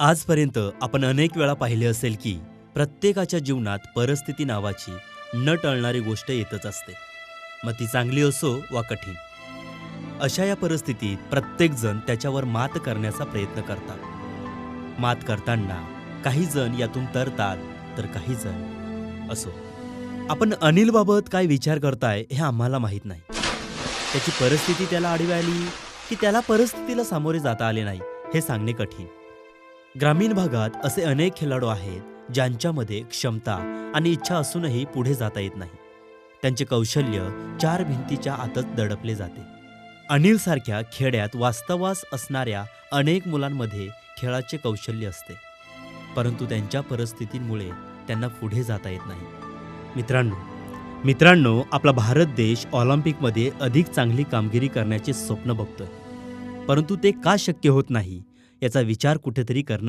आजपर्यंत आपण अनेक वेळा पाहिले असेल की प्रत्येकाच्या जीवनात परिस्थिती नावाची न टळणारी गोष्ट येतच असते. मग ती चांगली असो वा कठीण. अशा या परिस्थितीत प्रत्येकजण त्याच्यावर मात करण्याचा प्रयत्न करतात. मात करताना काही जण यातून तरतात तर काही जण असो. आपण अनिलबाबत काय विचार करताय हे आम्हाला माहीत नाही. त्याची परिस्थिती त्याला आडवी आली की त्याला परिस्थितीला सामोरे जाता आले नाही हे सांगणे कठीण. ग्रामीण भागात असे अनेक खेळाडू आहेत ज्यांच्यामध्ये क्षमता आणि इच्छा असूनही पुढे जाता येत नाही. त्यांचे कौशल्य चार भिंतीच्या आतच दडपले जाते. अनिल सारख्या खेड्यात वास्तवास असणाऱ्या अनेक मुलांमध्ये खेळाचे कौशल्य असते. परंतु त्यांच्या परिस्थितींमुळे त्यांना पुढे जाता येत नाही. मित्रांनो मित्रांनो आपला भारत देश ऑलिम्पिकमध्ये अधिक चांगली कामगिरी करण्याचे स्वप्न बघतोय. परंतु ते का शक्य होत नाही? याचा विचार कुठेतरी करणं